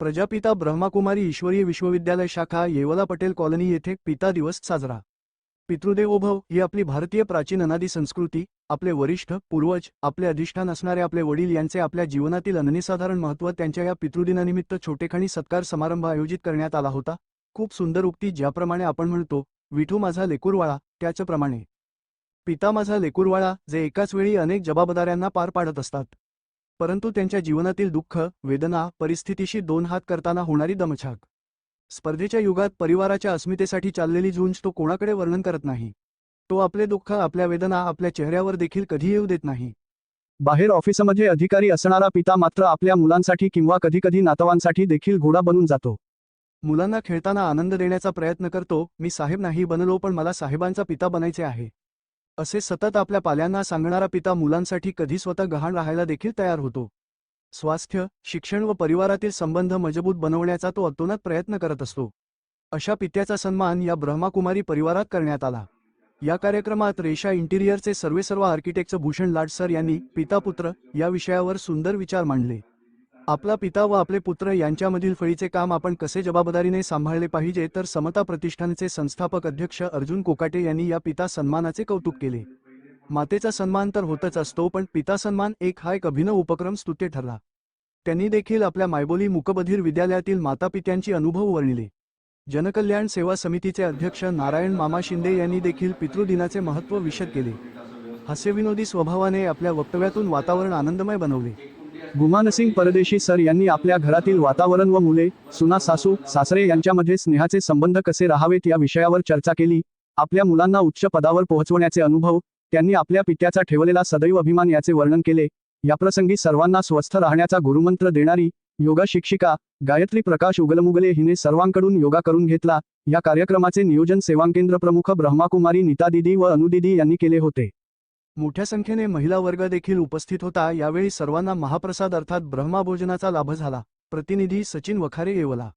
प्रजापिता ब्रह्माकुमारी ईश्वरीय विश्वविद्यालय शाखा येवला पटेल कॉलनी येथे पिता दिवस साजरा. पितृदेवोभव ही आपली भारतीय प्राचीन अनादी संस्कृती आपले वरिष्ठ पूर्वज आपले अधिष्ठान असणारे आपले वडील यांचे आपल्या जीवनातील अनन्यसाधारण महत्त्व त्यांच्या या पितृदिनानिमित्त छोटेखानी सत्कार समारंभ आयोजित करण्यात आला होता. खूप सुंदर उक्ती ज्याप्रमाणे आपण म्हणतो विठू माझा लेकूरवाळा त्याचप्रमाणे पिता माझा लेकूरवाळा जे एकाच वेळी अनेक जबाबदाऱ्यांना पार पाडत असतात. परंतु त्यांच्या जीवनातील दुःख वेदना परिस्थितीशी दोन हात करताना होणारी दमछाक. स्पर्धेच्या युगात परिवाराच्या अस्मितेसाठी चाललेली झुंज तो कोणाकडे वर्णन करत नाही. तो आपले दुःख आपल्या वेदना आपल्या चेहऱ्यावर देखील कधी येऊ देत नाही. बाहेर ऑफिसमध्ये अधिकारी असणारा पिता मात्र आपल्या मुलांसाठी किंवा कधीकधी नातवांसाठी देखील घोडा बनून जातो. मुलांना खेळताना आनंद देण्याचा प्रयत्न करतो मी साहेब नाही बनलो पण मला साहेबांचा पिता बनायचे आहे. असे सतत आपल्या पाल्यांना सांगणारा पिता मुलांसाठी कधी स्वतः गहाण राहायला देखील तयार होतो. स्वास्थ्य शिक्षण व परिवारातील संबंध मजबूत बनवण्याचा तो अतोनात प्रयत्न करत असतो. अशा पित्याचा सन्मान या ब्रह्माकुमारी परिवारात करण्यात आला. या कार्यक्रमात रेषा इंटिरियरचे सर्वेसर्व आर्किटेक्ट भूषण लाडसर यांनी पिता पुत्र या विषयावर सुंदर विचार मांडले. आपला पिता व आपले पुत्र यांच्यामधील फळीचे काम आपण कसे जबाबदारीने सांभाळले पाहिजे तर समता प्रतिष्ठानचे संस्थापक अध्यक्ष अर्जुन कोकाटे यांनी या पिता सन्मानाचे कौतुक केले. मातेचा सन्मान तर होतच असतो पण पिता सन्मान एक हा एक अभिनव उपक्रम स्तुत्य ठरला. त्यांनी देखील आपल्या मायबोली मुकबधीर विद्यालयातील मातापित्यांची अनुभव वर्णिले. जनकल्याण सेवा समितीचे अध्यक्ष नारायण मामा शिंदे यांनी देखील पितृदिनाचे महत्त्व विशद केले. हास्यविनोदी स्वभावाने आपल्या वक्तव्यातून वातावरण आनंदमय बनवले. गुमानसिंग परदेशी सर यांनी आपल्या घरातील वातावरण व मुले सुना सासू सासरे यांच्यामध्ये स्नेहाचे संबंध कसे राहावेत या विषयावर चर्चा केली. आपल्या मुलांना उच्च पदावर पोहोचवण्याचे अनुभव त्यांनी आपल्या पित्याचा ठेवलेला सदैव अभिमान याचे वर्णन केले. याप्रसंगी सर्वांना स्वस्थ राहण्याचा गुरुमंत्र देणारी योगा शिक्षिका गायत्री प्रकाश उगलमुगले हिने सर्वांकडून योगा करून घेतला. या कार्यक्रमाचे नियोजन सेवांकेंद्र प्रमुख ब्रह्माकुमारी नीतादिदी व अनुदिदी यांनी केले होते. मोठ्या संख्येने महिला वर्ग देखील उपस्थित होता. यावेळी सर्वांना महाप्रसाद अर्थात ब्रह्माभोजनाचा लाभ झाला. प्रतिनिधी सचिन वखारे येवला.